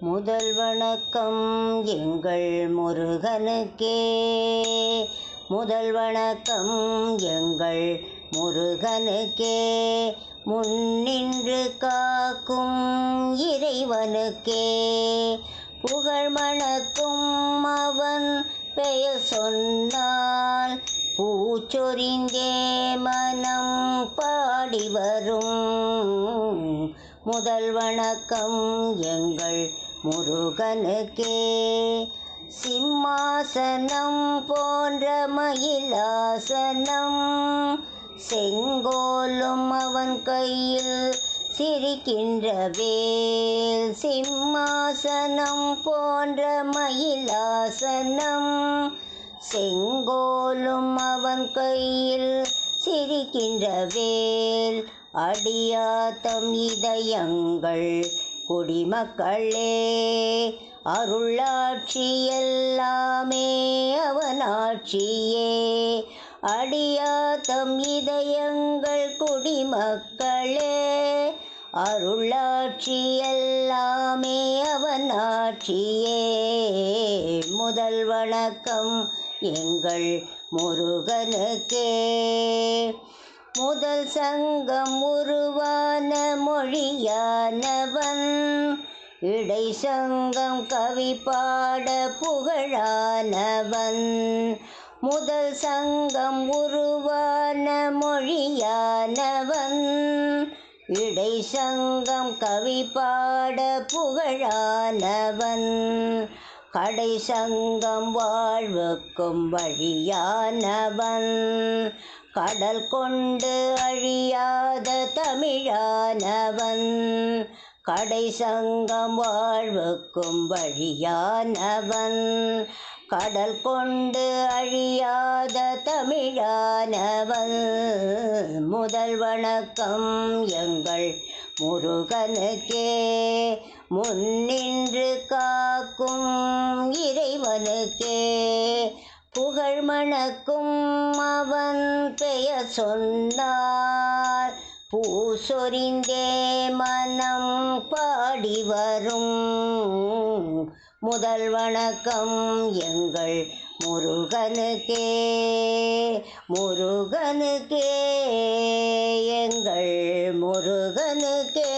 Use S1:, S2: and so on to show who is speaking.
S1: முதல் வணக்கம் எங்கள் முருகனுக்கே. முதல் வணக்கம் எங்கள் முருகனுக்கே. முன்னின்று காக்கும் இறைவனுக்கே. புகழ் மணக்கும் அவன் பெயர் சொன்னால் பூச்சொறிந்தே மனம் பாடி வரும். முதல் வணக்கம் எங்கள் முருகனுக்கே. சிம்மாசனம் போன்ற மயிலாசனம் செங்கோலும் அவன் கையில் சிரிக்கின்ற வேல் சிம்மாசனம் போன்ற மயிலாசனம் செங்கோலும் அவன் கையில் சிரிக்கின்ற வேல் அடியாத்தம் இதயங்கள் குடிமக்களே அருளாட்சி எல்லாமே அவனாட்சியே. அடியாத்தம் இதயங்கள் குடிமக்களே அருளாட்சி எல்லாமே அவனாட்சியே. முதல் வணக்கம் எங்கள் முருகனுக்கே. முதல் சங்கம் உருவான மொழியானவன். இடை சங்கம் கவி பாட புகழானவன். முதல் சங்கம் உருவான மொழியானவன். இடை சங்கம் கவி பாட புகழானவன். கடை சங்கம் வாழ்வுக்கும் வழியானவன். கடல் கொண்டு அழியாத தமிழானவன். கடை சங்கம் வாழ்வுக்கும் வழியானவன். கடல் கொண்டு அழியாத தமிழானவன். முதல் வணக்கம் எங்கள் முருகனுக்கே. முன்னின்று காக்கும் இறைவனுக்கே. புகழ் அவன் பெயர் சொன்னார். பூசொறிந்தே மனம் பாடி வரும். முதல் வணக்கம் எங்கள் முருகனுக்கே. முருகனுக்கே எங்கள் முருகனுக்கே.